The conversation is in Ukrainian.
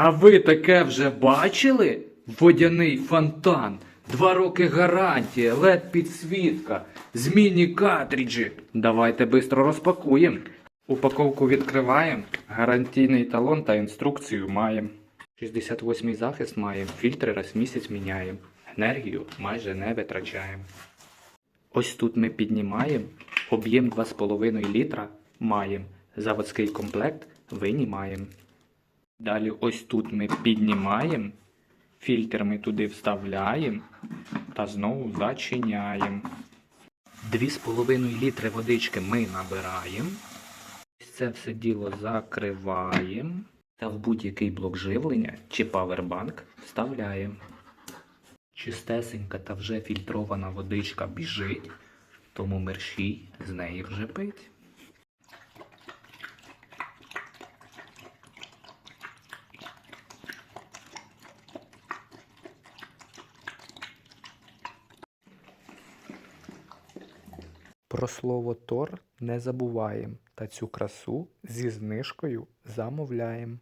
А ви таке вже бачили? Водяний фонтан. Два роки гарантія, led підсвітка, змінні картриджі. Давайте бистро розпакуємо. Упаковку відкриваємо, гарантійний талон та інструкцію маємо. 68-й захист маємо, фільтри раз в місяць міняємо. Енергію майже не витрачаємо. Ось тут ми піднімаємо, об'єм 2,5 літра маємо, заводський комплект винімаємо. Далі ось тут ми піднімаємо, фільтр ми туди вставляємо та знову зачиняємо. 2,5 літри водички ми набираємо. Це все діло закриваємо та в будь-який блок живлення чи павербанк вставляємо. Чистесенька та вже фільтрована водичка біжить, тому мерщій з неї вже пить. Про слово Тор не забуваємо та цю красу зі знижкою замовляємо.